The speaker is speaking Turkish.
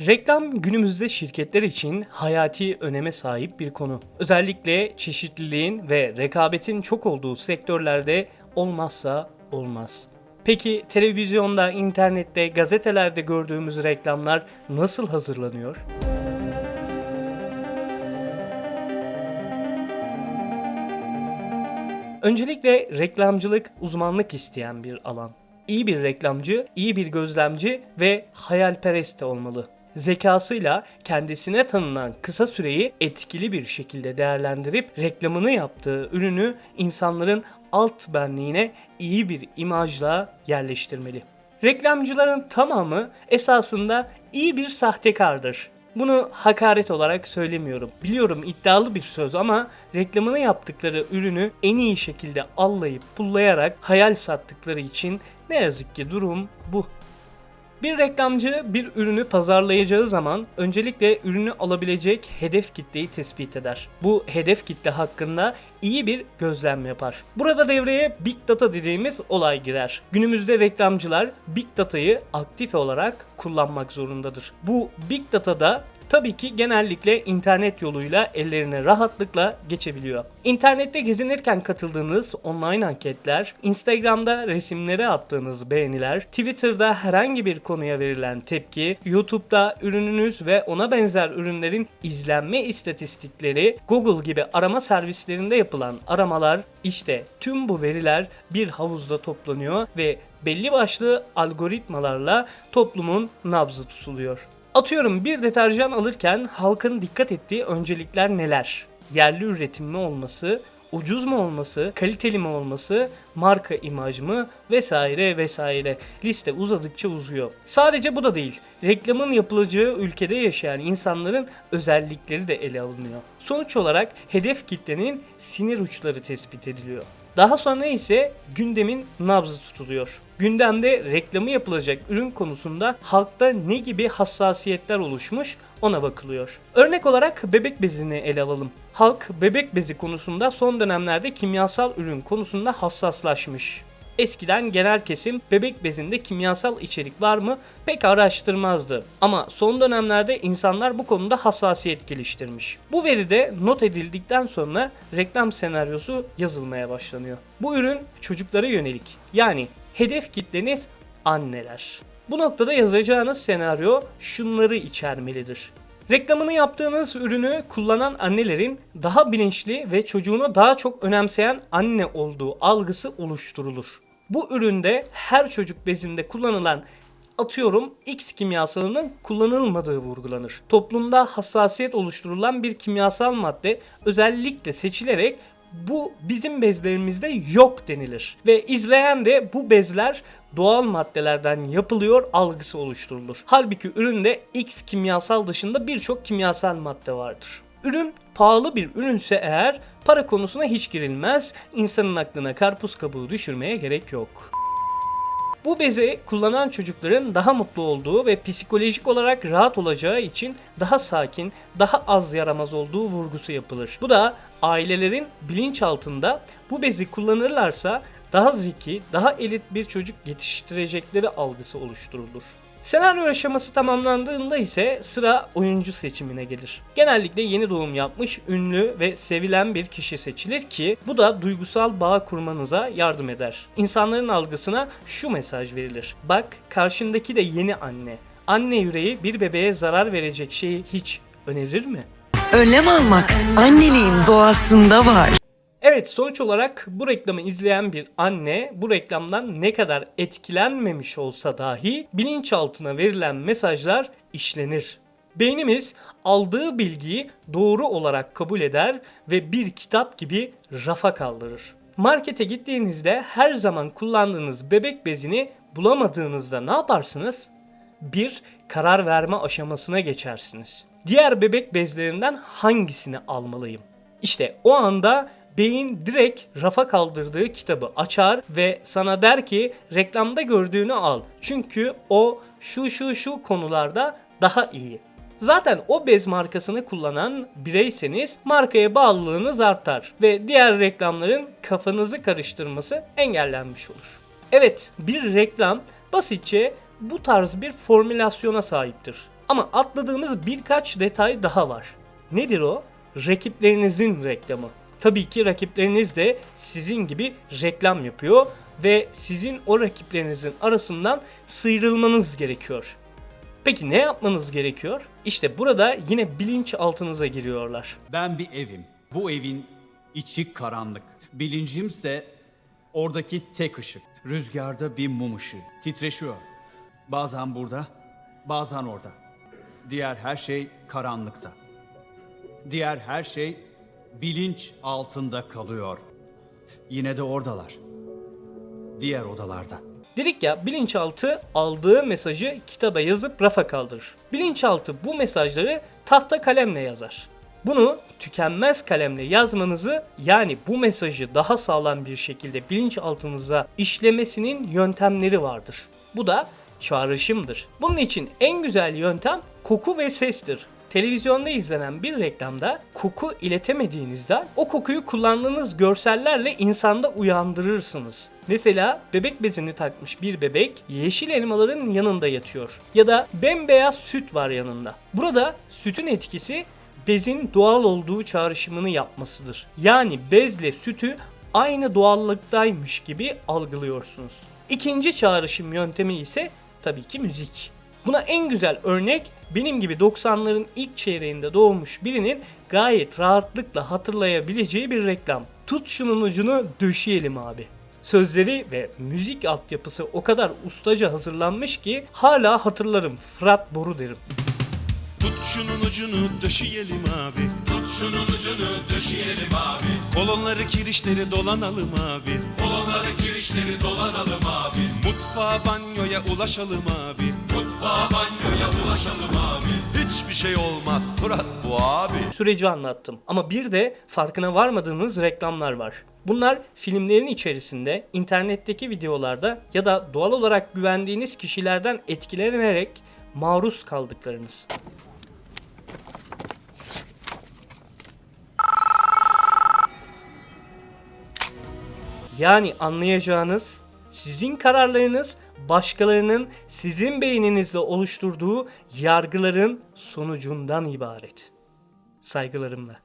Reklam günümüzde şirketler için hayati öneme sahip bir konu. Özellikle çeşitliliğin ve rekabetin çok olduğu sektörlerde olmazsa olmaz. Peki televizyonda, internette, gazetelerde gördüğümüz reklamlar nasıl hazırlanıyor? Öncelikle reklamcılık uzmanlık isteyen bir alan. İyi bir reklamcı, iyi bir gözlemci ve hayalperest de olmalı. Zekasıyla kendisine tanınan kısa süreyi etkili bir şekilde değerlendirip reklamını yaptığı ürünü insanların alt benliğine iyi bir imajla yerleştirmeli. Reklamcıların tamamı esasında iyi bir sahtekardır. Bunu hakaret olarak söylemiyorum. Biliyorum iddialı bir söz ama reklamını yaptıkları ürünü en iyi şekilde allayıp pullayarak hayal sattıkları için ne yazık ki durum bu. Bir reklamcı bir ürünü pazarlayacağı zaman öncelikle ürünü alabilecek hedef kitleyi tespit eder. Bu hedef kitle hakkında iyi bir gözlem yapar. Burada devreye Big Data dediğimiz olay girer. Günümüzde reklamcılar Big Data'yı aktif olarak kullanmak zorundadır. Bu Big Data'da tabii ki genellikle internet yoluyla ellerine rahatlıkla geçebiliyor. İnternette gezinirken katıldığınız online anketler, Instagram'da resimlere attığınız beğeniler, Twitter'da herhangi bir konuya verilen tepki, YouTube'da ürününüz ve ona benzer ürünlerin izlenme istatistikleri, Google gibi arama servislerinde yapılan aramalar, işte tüm bu veriler bir havuzda toplanıyor ve belli başlı algoritmalarla toplumun nabzı tutuluyor. Atıyorum bir deterjan alırken halkın dikkat ettiği öncelikler neler? Yerli üretim mi olması, ucuz mu olması, kaliteli mi olması, marka imaj mı vesaire vesaire. Liste uzadıkça uzuyor. Sadece bu da değil. Reklamın yapılacağı ülkede yaşayan insanların özellikleri de ele alınıyor. Sonuç olarak hedef kitlenin sinir uçları tespit ediliyor. Daha sonra ise gündemin nabzı tutuluyor. Gündemde reklamı yapılacak ürün konusunda halkta ne gibi hassasiyetler oluşmuş ona bakılıyor. Örnek olarak bebek bezini ele alalım. Halk bebek bezi konusunda son dönemlerde kimyasal ürün konusunda hassaslaşmış. Eskiden genel kesim bebek bezinde kimyasal içerik var mı pek araştırmazdı. Ama son dönemlerde insanlar bu konuda hassasiyet geliştirmiş. Bu veride not edildikten sonra reklam senaryosu yazılmaya başlanıyor. Bu ürün çocuklara yönelik. Yani hedef kitleniz anneler. Bu noktada yazacağınız senaryo şunları içermelidir. Reklamını yaptığınız ürünü kullanan annelerin daha bilinçli ve çocuğunu daha çok önemseyen anne olduğu algısı oluşturulur. Bu üründe her çocuk bezinde kullanılan atıyorum X kimyasalının kullanılmadığı vurgulanır. Toplumda hassasiyet oluşturulan bir kimyasal madde özellikle seçilerek bu bizim bezlerimizde yok denilir. Ve izleyen de bu bezler doğal maddelerden yapılıyor algısı oluşturulur. Halbuki üründe X kimyasal dışında birçok kimyasal madde vardır. Ürün pahalı bir ürünse eğer para konusuna hiç girilmez. İnsanın aklına karpuz kabuğu düşürmeye gerek yok. Bu bezi kullanan çocukların daha mutlu olduğu ve psikolojik olarak rahat olacağı için daha sakin, daha az yaramaz olduğu vurgusu yapılır. Bu da ailelerin bilinçaltında bu bezi kullanırlarsa daha zeki, daha elit bir çocuk yetiştirecekleri algısı oluşturulur. Senaryo aşaması tamamlandığında ise sıra oyuncu seçimine gelir. Genellikle yeni doğum yapmış, ünlü ve sevilen bir kişi seçilir ki bu da duygusal bağ kurmanıza yardım eder. İnsanların algısına şu mesaj verilir. Bak karşındaki de yeni anne. Anne yüreği bir bebeğe zarar verecek şeyi hiç önerir mi? Önlem almak anneliğin doğasında var. Evet sonuç olarak bu reklamı izleyen bir anne bu reklamdan ne kadar etkilenmemiş olsa dahi bilinçaltına verilen mesajlar işlenir. Beynimiz aldığı bilgiyi doğru olarak kabul eder ve bir kitap gibi rafa kaldırır. Markete gittiğinizde her zaman kullandığınız bebek bezini bulamadığınızda ne yaparsınız? Bir karar verme aşamasına geçersiniz. Diğer bebek bezlerinden hangisini almalıyım? İşte o anda beyin direkt rafa kaldırdığı kitabı açar ve sana der ki reklamda gördüğünü al. Çünkü o şu şu şu konularda daha iyi. Zaten o bez markasını kullanan bireyseniz markaya bağlılığınız artar ve diğer reklamların kafanızı karıştırması engellenmiş olur. Evet, bir reklam basitçe bu tarz bir formülasyona sahiptir. Ama atladığımız birkaç detay daha var. Nedir o? Rakiplerinizin reklamı. Tabii ki rakipleriniz de sizin gibi reklam yapıyor ve sizin o rakiplerinizin arasından sıyrılmanız gerekiyor. Peki ne yapmanız gerekiyor? İşte burada yine bilinç altınıza giriyorlar. Ben bir evim. Bu evin içi karanlık. Bilincimse oradaki tek ışık. Rüzgarda bir mum ışığı. Titreşiyor. Bazen burada, bazen orada. Diğer her şey karanlıkta. Diğer her şey bilinç altında kalıyor. Yine de oradalar. Diğer odalarda. Dedik ya bilinçaltı aldığı mesajı kitaba yazıp rafa kaldırır. Bilinçaltı bu mesajları tahta kalemle yazar. Bunu tükenmez kalemle yazmanızı yani bu mesajı daha sağlam bir şekilde bilinçaltınıza işlemesinin yöntemleri vardır. Bu da çağrışımdır. Bunun için en güzel yöntem koku ve sestir. Televizyonda izlenen bir reklamda koku iletemediğinizde o kokuyu kullandığınız görsellerle insanda uyandırırsınız. Mesela bebek bezini takmış bir bebek yeşil elmaların yanında yatıyor. Ya da bembeyaz süt var yanında. Burada sütün etkisi bezin doğal olduğu çağrışımını yapmasıdır. Yani bezle sütü aynı doğallıktaymış gibi algılıyorsunuz. İkinci çağrışım yöntemi ise tabii ki müzik. Buna en güzel örnek benim gibi 90'ların ilk çeyreğinde doğmuş birinin gayet rahatlıkla hatırlayabileceği bir reklam. Tut şunun ucunu döşeyelim abi. Sözleri ve müzik altyapısı o kadar ustaca hazırlanmış ki hala hatırlarım Fırat Boru derim. Tut şunun ucunu döşeyelim abi Tut şunun ucunu döşeyelim abi Kolonları kirişleri dolanalım abi Kolonları kirişleri dolanalım Mutfağa banyoya ulaşalım abi Mutfağa banyoya ulaşalım abi Hiçbir şey olmaz Fırat bu abi süreci anlattım. Ama bir de farkına varmadığınız reklamlar var. Bunlar filmlerin içerisinde, internetteki videolarda ya da doğal olarak güvendiğiniz kişilerden etkilenerek maruz kaldıklarınız. Yani anlayacağınız sizin kararlarınız başkalarının sizin beyninizde oluşturduğu yargıların sonucundan ibaret. Saygılarımla.